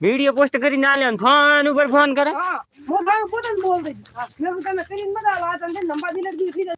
Video post કરીને આલે ને ફોન ઉપર ફોન કરે હા હું તમે પોતે જ બોલ દઈશ હા મેં કીધું તમે કરીને બધા વાત અને નંબર દિલે દી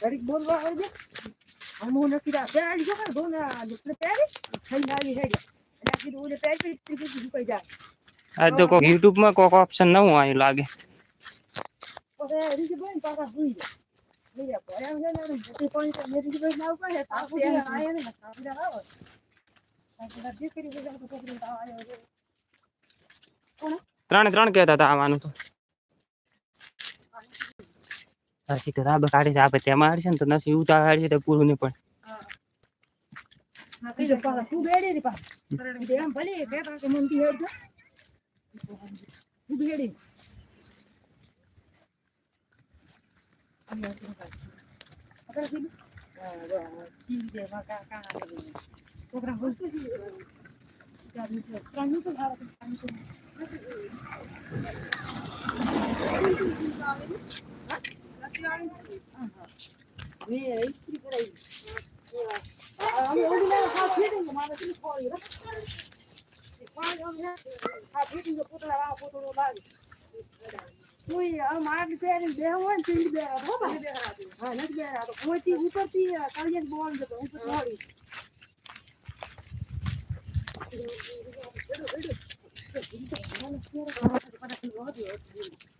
ઘડીક બોલવા હોય છે આમ હું નથી રા બેડ જો કર બોલ આ લુકને પહેરી થઈ નાલી હે એટલે કીધું ઓલે પહેરી તી તી કઈ જાય આ તો કોક યુટ્યુબમાં કોક ઓપ્શન નવું આવ્યું લાગે પછી રીજી બોલ પાછા સુઈ જાય લઈ જા પર એમ છે ને તે કોઈ તો મેરી જીબે ના ઉપર હે તાપુ દે આયા ને તાપુ દે આવો તાપુ દે દીકરી બીજા તો છોકરી તાવ આયો છે ત્રણે ત્રણ કહેતા હતા આવવાનું તો. હજી તો રાબ કાઢી છે આપે તેમાં હાડશે ને તો નસી ઉતાર હાડશે તો પૂરું નહીં પણ ના કઈ ઉપરથી કાળિયા બોલ જતો ઉપર થોડી મેં બીજે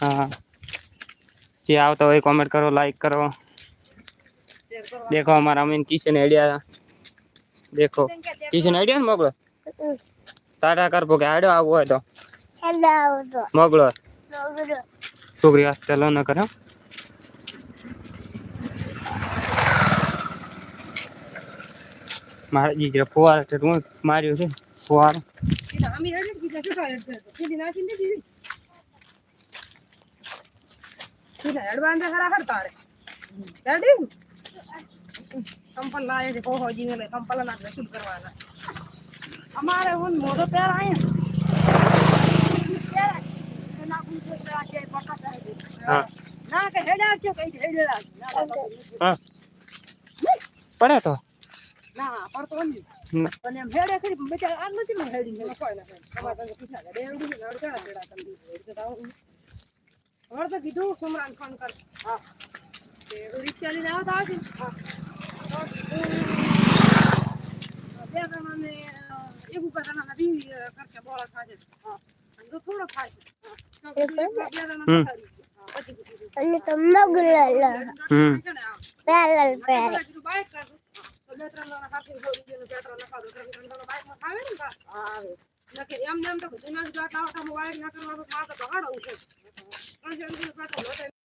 હા. જે આવતા હોય કોમેન્ટ કરો લાઈક કરો. દેખો અમારા અમીન કિશન આઈડિયા દેખો. કિશન આઈડિયા ને મોકલો ટાટા કરવો કે આડો આવવો હોય તો. મોકલો છોકરી હાથ ન કરે. મારે ફુવારા માર્યું છે ફુવારો. હેડ હેડ હેડ બાંધે ખરા હડતા રે હેડી કંપલ લાવે છે કોહો જીને મેલે કંપલ શૂટ કરવાના. અમારે હું મોટો પેર આયા ના કું હેડ આવશે કઈ હેડ હા. પડે તો. ના પડતો નહીં. પણ એમ હેડે ખરી બચાર આ નથી મને હેડી ને. કોઈ ના તમારે તમે પૂછા કેડા તમે. હેડ તો આવું કીધું સુમરાન ફોન કર. હા. તે રિક્ષા લઈને આવતા આવશે ને? હા. બે જણાને એવું કરવાના કરશે બોળા ખાશે. હા. અને થોડો ખાશે. હા. તો કીધું એક બે અને હમ. છે પેલ બાઈક કર તો ત્રણ હાથે સો પેટ્રોલ નખાવો તો ત્રણ ત્રણ જણા બાઈકમાં ફાવે ને આવે. નકે એમ ને એમ તો જૂના જ આટલા આટલામાં બાઈક ના કરવા તો મારે તો ભાડું છે. દિવસ પેટ્રોલ હતો